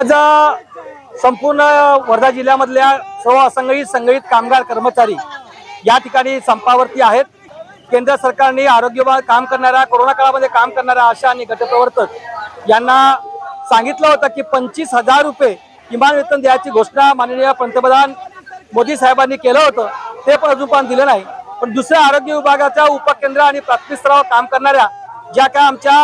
आज संपूर्ण वर्धा जिल्ह्यामधल्या सर्व असंघटित संघटित कामगार कर्मचारी या ठिकाणी संपावरती आहेत. केंद्र सरकारने आरोग्य विभाग काम करणाऱ्या कोरोना काळामध्ये काम करणाऱ्या आशा आणि गटप्रवर्तक यांना सांगितलं होतं की पंचवीस हजार रुपये किमान वेतन द्यायची घोषणा माननीय पंतप्रधान मोदी साहेबांनी केलं होतं. ते पण अजून पण दिलं नाही. पण दुसऱ्या आरोग्य विभागाच्या उपकेंद्र आणि प्राथमिक स्तरावर काम करणाऱ्या ज्या काय आमच्या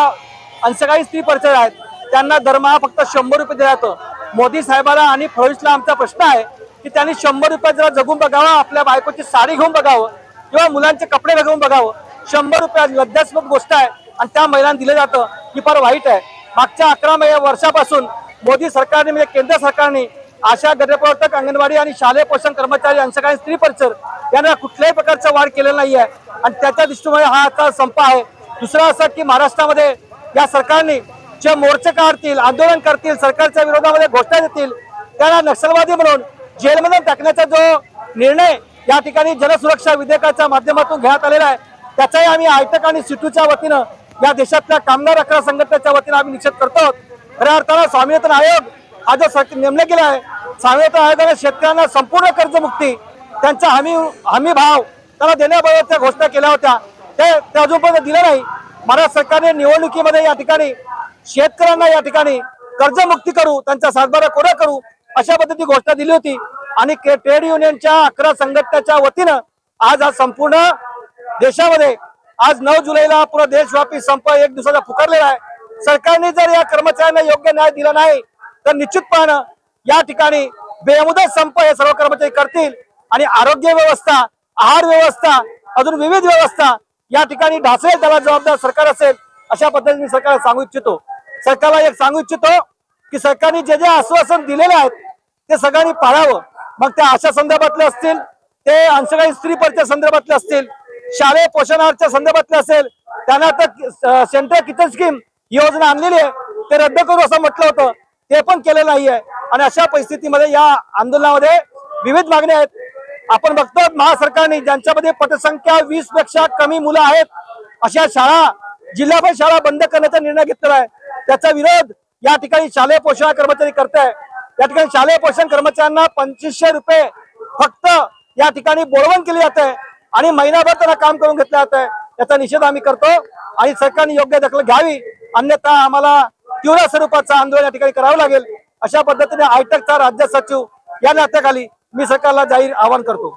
अंशकाळी स्त्री परिचय आहेत त्यांना दरमहा फक्त शंभर रुपये दिला जातो. मोदी साहेबाला आणि फडणवीसला आमचा प्रश्न आहे की त्यांनी शंभर रुपये जरा जगून बघावं आपल्या बायकोची साडी घेऊन बघावं किंवा मुलांचे कपडे घेऊन बघावं. शंभर रुपये लज्जास्पद गोष्ट आहे आणि त्या महिलांना दिलं जातं ही फार वाईट आहे. मागच्या अकरा मे वर्षापासून मोदी सरकारने म्हणजे केंद्र सरकारने आशा गटप्रवर्तक अंगणवाडी आणि शालेय पोषण कर्मचारी अंशकालीन स्त्री परिचर यांना कुठल्याही प्रकारचा वाढ केलेला नाही आहे आणि त्याच्या दृष्टीमुळे हा आता संप आहे. दुसरं असं की महाराष्ट्रामध्ये या सरकारने जे मोर्चे काढतील आंदोलन करतील सरकारच्या विरोधामध्ये घोषणा देतील त्याला नक्षलवादी म्हणून जेलमध्ये टाकण्याचा जो निर्णय या ठिकाणी जनसुरक्षा विधेयकाच्या माध्यमातून घेण्यात आलेला आहे त्याचाही आम्ही आयटक आणि सिटूच्या वतीनं या देशातल्या कामगार अकरा संघटनेच्या वतीनं आम्ही निषेध करतो खऱ्या अर्थानं स्वामीनाथन आयोग हा जो नेमला गेला आहे स्वामीनाथन आयोगाने शेतकऱ्यांना संपूर्ण कर्जमुक्ती त्यांचा हमी हमी भाव त्यांना देण्याबाबतच्या घोषणा केल्या होत्या. ते ते अजूनपर्यंत दिलं नाही. महाराष्ट्र सरकारने निवडणुकीमध्ये या ठिकाणी शेतकऱ्यांना या ठिकाणी कर्जमुक्ती करू त्यांचा सातबारा कोरा करू अशा पद्धती घोषणा दिली होती. आणि ट्रेड युनियनच्या अकरा संघटनेच्या वतीनं आज हा संपूर्ण देशामध्ये आज नऊ जुलैला पूर्ण देशव्यापी संप एक दिवसाचा पुकारलेला आहे. सरकारने जर या कर्मचाऱ्यांना योग्य न्याय दिला नाही तर निश्चितपणानं या ठिकाणी बेमुदत संप हे सर्व कर्मचारी करतील. आणि आरोग्य व्यवस्था आहार व्यवस्था अजून विविध व्यवस्था या ठिकाणी ढासेल त्याला जबाबदार सरकार असेल अशा पद्धतीने सरकार सरकारला सांगू इच्छितो. सरकारला एक सांगू इच्छितो की सरकारने जे जे आश्वासन दिलेले आहेत ते सगळ्यांनी पाळावं. मग त्या आशा संदर्भातले असतील ते अंशकाळी स्त्री परिचय संदर्भातले असतील शालेय पोषणाच्या संदर्भातले असेल त्यांना तर सेंट्रल किचन स्कीम ही योजना आणलेली आहे ते रद्द करू असं म्हटलं होतं ते पण केलेलं नाहीये. आणि अशा परिस्थितीमध्ये या आंदोलनामध्ये विविध मागण्या आहेत. आपण बघतो महासरकारने ज्यांच्यामध्ये पटसंख्या वीसपेक्षा कमी मुलं आहेत अशा शाळा जिल्हाभर शाळा बंद करण्याचा निर्णय घेतलेला आहे. त्याचा विरोध या ठिकाणी शालेय पोषण कर्मचारी करत आहे या ठिकाणी शालेय पोषण कर्मचाऱ्यांना पंचवीसशे रुपये फक्त या ठिकाणी बोलवण केली जात आहे आणि महिनाभर त्यांना काम करून घेतलं जात. आहे याचा निषेध आम्ही करतो आणि सरकारने योग्य दखल घ्यावी. अन्यथा आम्हाला तीव्र स्वरूपाचं आंदोलन या ठिकाणी करावं लागेल. अशा पद्धतीने आयटकचा राज्य सचिव या नात्याखाली मी सरकारला जाहीर आवाहन करतो.